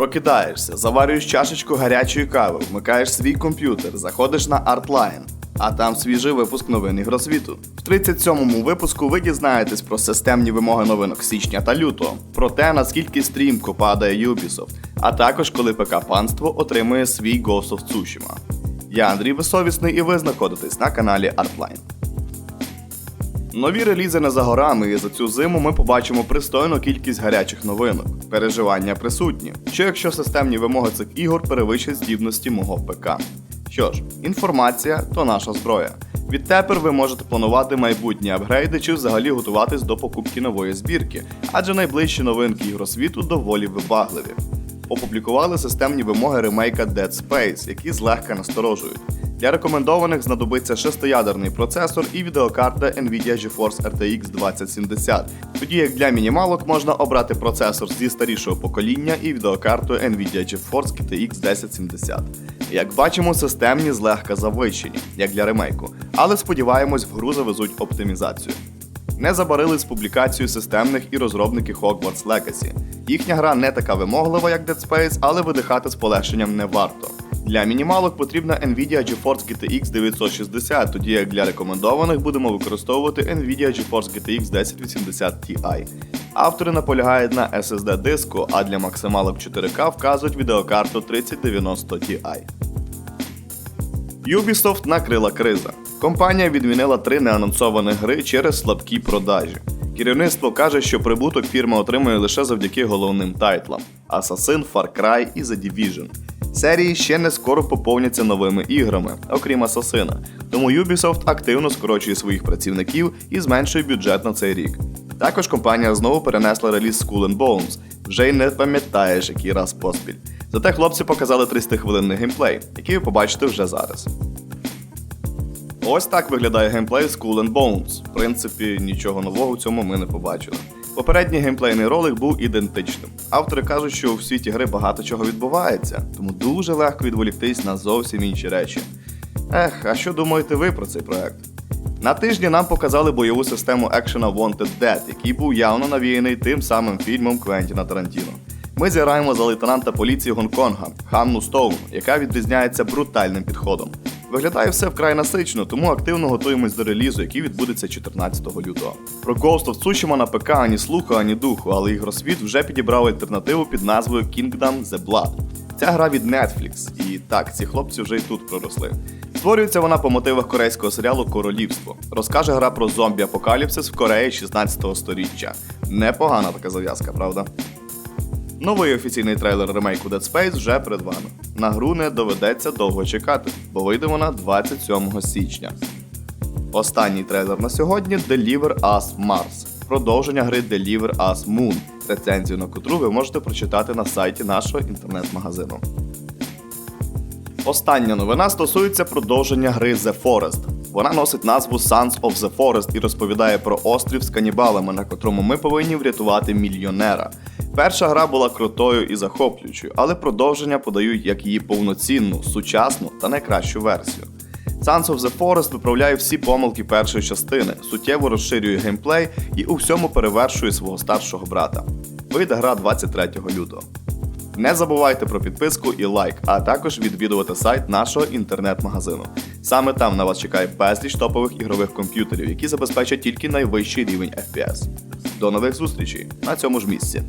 Прокидаєшся, заварюєш чашечку гарячої кави, вмикаєш свій комп'ютер, заходиш на Artline, а там свіжий випуск новин ігросвіту. В 37-му випуску ви дізнаєтесь про системні вимоги новинок січня та лютого, про те, наскільки стрімко падає Ubisoft, а також коли ПК панство отримує свій Ghost of Tsushima. Я Андрій Безсовісний і ви знаходитесь на каналі Artline. Нові релізи не за горами, і за цю зиму ми побачимо пристойну кількість гарячих новинок. Переживання присутні. Що якщо системні вимоги цих ігор перевищать здібності мого ПК? Що ж, інформація то наша зброя. Відтепер ви можете планувати майбутні апгрейди чи взагалі готуватись до покупки нової збірки, адже найближчі новинки ігросвіту доволі вибагливі. Опублікували системні вимоги ремейка Dead Space, які злегка насторожують. Для рекомендованих знадобиться шестиядерний процесор і відеокарта Nvidia GeForce RTX 2070, тоді як для мінімалок можна обрати процесор зі старішого покоління і відеокарту Nvidia GeForce GTX 1070. Як бачимо, системні злегка завищені, як для ремейку, але сподіваємось, в гру завезуть оптимізацію. Не забарили з публікацією системних і розробники Hogwarts Legacy. Їхня гра не така вимоглива, як Dead Space, але видихати з полегшенням не варто. Для мінімалок потрібна Nvidia GeForce GTX 960, тоді як для рекомендованих будемо використовувати Nvidia GeForce GTX 1080 Ti. Автори наполягають на SSD диску, а для максималок 4К вказують відеокарту 3090 Ti. Ubisoft накрила криза. Компанія відмінила три неанонсовані гри через слабкі продажі. Керівництво каже, що прибуток фірма отримує лише завдяки головним тайтлам: Assassin, Far Cry і The Division. Серії ще не скоро поповняться новими іграми, окрім Асасина. Тому Ubisoft активно скорочує своїх працівників і зменшує бюджет на цей рік. Також компанія знову перенесла реліз Skull and Bones, вже й не пам'ятаєш, який раз поспіль. Зате хлопці показали 300-хвилинний геймплей, який ви побачите вже зараз. Ось так виглядає геймплей Skull and Bones. В принципі, нічого нового у цьому ми не побачили. Попередній геймплейний ролик був ідентичним. Автори кажуть, що у світі гри багато чого відбувається, тому дуже легко відволіктись на зовсім інші речі. Ех, а що думаєте ви про цей проект? На тижні нам показали бойову систему екшена Wanted Dead, який був явно навіяний тим самим фільмом Квентіна Тарантіно. Ми зіграємо за лейтенанта поліції Гонконга Ханну Стоун, яка відрізняється брутальним підходом. Виглядає все вкрай насичено, тому активно готуємось до релізу, який відбудеться 14 лютого. Про Ghost of Tsushima на ПК ані слуху, ані духу, але ігросвіт вже підібрав альтернативу під назвою Kingdom The Blood. Ця гра від Netflix, і так, ці хлопці вже й тут проросли. Створюється вона по мотивах корейського серіалу Королівство. Розкаже гра про зомбі-апокаліпсис в Кореї 16 століття. Непогана така зав'язка, правда? Новий офіційний трейлер ремейку Dead Space вже перед вами. На гру не доведеться довго чекати, бо вийде вона 27 січня. Останній трейлер на сьогодні Deliver Us Mars. Продовження гри Deliver Us Moon, рецензію на котру ви можете прочитати на сайті нашого інтернет-магазину. Остання новина стосується продовження гри The Forest. Вона носить назву Sons of the Forest і розповідає про острів з канібалами, на котрому ми повинні врятувати мільйонера. Перша гра була крутою і захоплюючою, але продовження подають як її повноцінну, сучасну та найкращу версію. Sons of the Forest виправляє всі помилки першої частини, суттєво розширює геймплей і у всьому перевершує свого старшого брата. Вийде гра 23 лютого. Не забувайте про підписку і лайк, а також відвідувати сайт нашого інтернет-магазину. Саме там на вас чекає безліч топових ігрових комп'ютерів, які забезпечать тільки найвищий рівень FPS. До нових зустрічей на цьому ж місці.